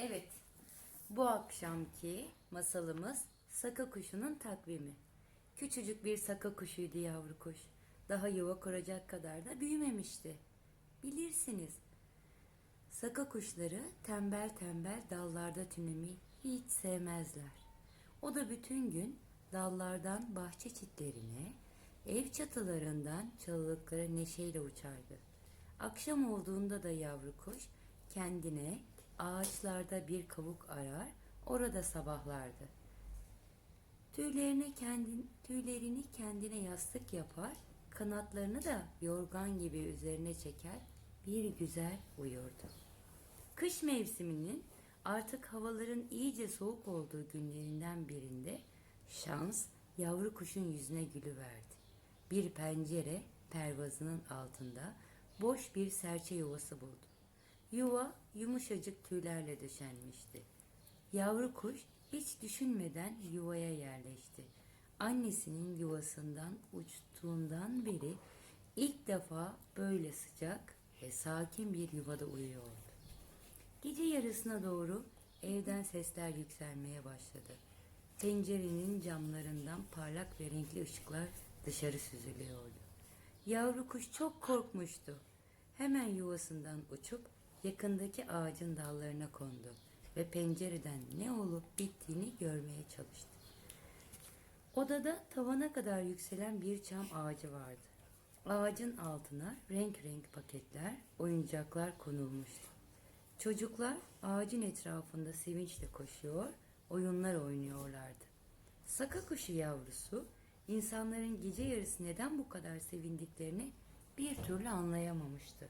Evet, bu akşamki masalımız Saka Kuşu'nun takvimi. Küçücük bir saka kuşuydu yavru kuş. Daha yuva kuracak kadar da büyümemişti. Bilirsiniz, saka kuşları tembel tembel dallarda tünemeyi hiç sevmezler. O da bütün gün dallardan bahçe çitlerine, ev çatılarından çalılıklara neşeyle uçardı. Akşam olduğunda da yavru kuş kendine ağaçlarda bir kavuk arar, orada sabahlardı. Tüylerine kendin, tüylerini kendine yastık yapar, kanatlarını da yorgan gibi üzerine çeker, bir güzel uyurdu. Kış mevsiminin artık havaların iyice soğuk olduğu günlerinden birinde şans yavru kuşun yüzüne gülüverdi. Bir pencere pervazının altında boş bir serçe yuvası buldu. Yuva yumuşacık tüylerle döşenmişti. Yavru kuş hiç düşünmeden yuvaya yerleşti. Annesinin yuvasından uçtuğundan beri ilk defa böyle sıcak ve sakin bir yuvada uyuyordu. Gece yarısına doğru evden sesler yükselmeye başladı. Pencerenin camlarından parlak ve renkli ışıklar dışarı süzülüyordu. Yavru kuş çok korkmuştu. Hemen yuvasından uçup yakındaki ağacın dallarına kondu ve pencereden ne olup bittiğini görmeye çalıştı. Odada tavana kadar yükselen bir çam ağacı vardı. Ağacın altına renk renk paketler, oyuncaklar konulmuştu. Çocuklar ağacın etrafında sevinçle koşuyor, oyunlar oynuyorlardı. Saka kuşu yavrusu insanların gece yarısı neden bu kadar sevindiklerini bir türlü anlayamamıştı.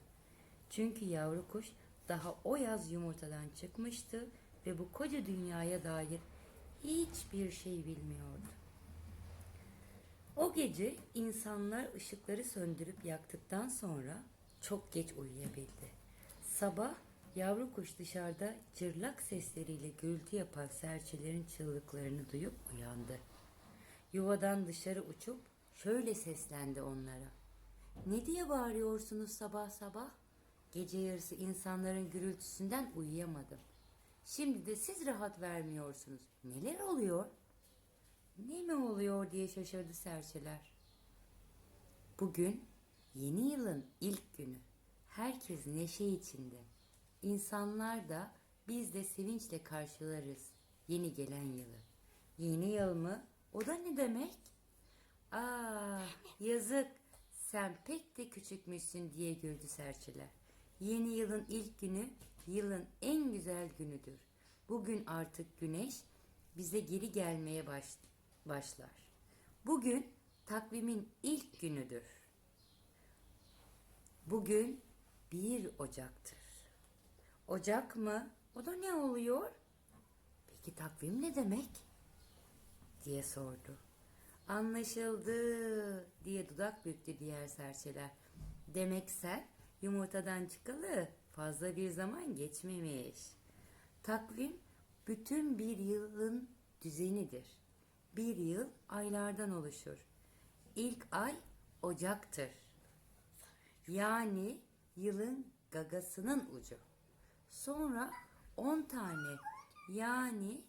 Çünkü yavru kuş daha o yaz yumurtadan çıkmıştı ve bu koca dünyaya dair hiçbir şey bilmiyordu. O gece insanlar ışıkları söndürüp yaktıktan sonra çok geç uyuyabildi. Sabah yavru kuş dışarıda cırlak sesleriyle gürültü yapan serçelerin çığlıklarını duyup uyandı. Yuvadan dışarı uçup şöyle seslendi onlara. Ne diye bağırıyorsunuz sabah sabah? Gece yarısı insanların gürültüsünden uyuyamadım. Şimdi de siz rahat vermiyorsunuz. Neler oluyor? Ne mi oluyor diye şaşırdı serçeler. Bugün yeni yılın ilk günü. Herkes neşe içinde. İnsanlar da biz de sevinçle karşılarız yeni gelen yılı. Yeni yıl mı? O da ne demek? Ah yazık sen pek de küçükmüşsün diye güldü serçeler. Yeni yılın ilk günü yılın en güzel günüdür. Bugün artık güneş bize geri gelmeye baş, başlar. Bugün takvimin ilk günüdür. Bugün 1 Ocak'tır. Ocak mı? O da ne oluyor? Peki takvim ne demek? diye sordu. Anlaşıldı diye dudak büktü diğer serçeler. Demek sen yumurtadan çıkalı fazla bir zaman geçmemiş. Takvim bütün bir yılın düzenidir. Bir yıl aylardan oluşur. İlk ay Ocak'tır. Yani yılın gagasının ucu. Sonra 10 tane yani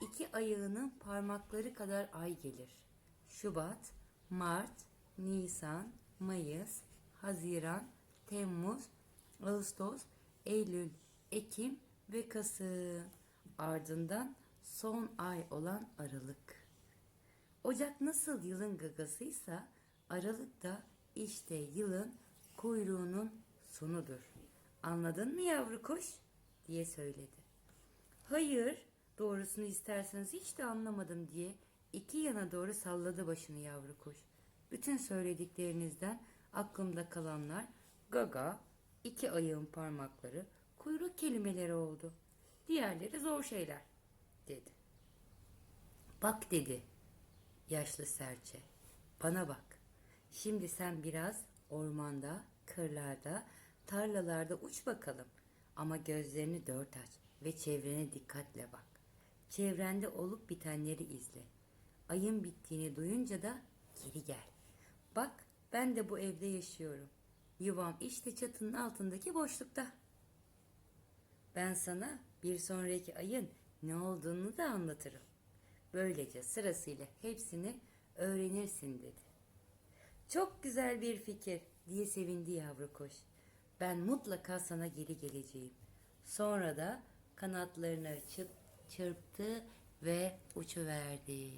iki ayağının parmakları kadar ay gelir. Şubat, Mart, Nisan, Mayıs, Haziran, Temmuz, Ağustos, Eylül, Ekim ve Kasım. Ardından son ay olan Aralık. Ocak nasıl yılın gagasıysa Aralık da işte yılın kuyruğunun sonudur. Anladın mı yavru kuş? diye söyledi. Hayır, doğrusunu isterseniz hiç de anlamadım diye iki yana doğru salladı başını yavru kuş. Bütün söylediklerinizden aklımda kalanlar gaga, iki ayağın parmakları, kuyruk kelimeleri oldu. Diğerleri zor şeyler, dedi. Bak dedi yaşlı serçe. Bana bak. Şimdi sen biraz ormanda, kırlarda, tarlalarda uç bakalım. Ama gözlerini dört aç ve çevrene dikkatle bak. Çevrende olup bitenleri izle. Ayın bittiğini duyunca da geri gel. Bak ben de bu evde yaşıyorum. Yuvam işte çatının altındaki boşlukta. Ben sana Bir sonraki ayın ne olduğunu da anlatırım. Böylece sırasıyla hepsini öğrenirsin dedi. Çok güzel bir fikir diye sevindi yavru kuş. Ben mutlaka sana geri geleceğim. Sonra da kanatlarını açıp çırptı ve uçuverdi.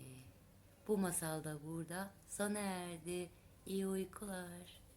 Bu masal da burada sona erdi. İyi uykular.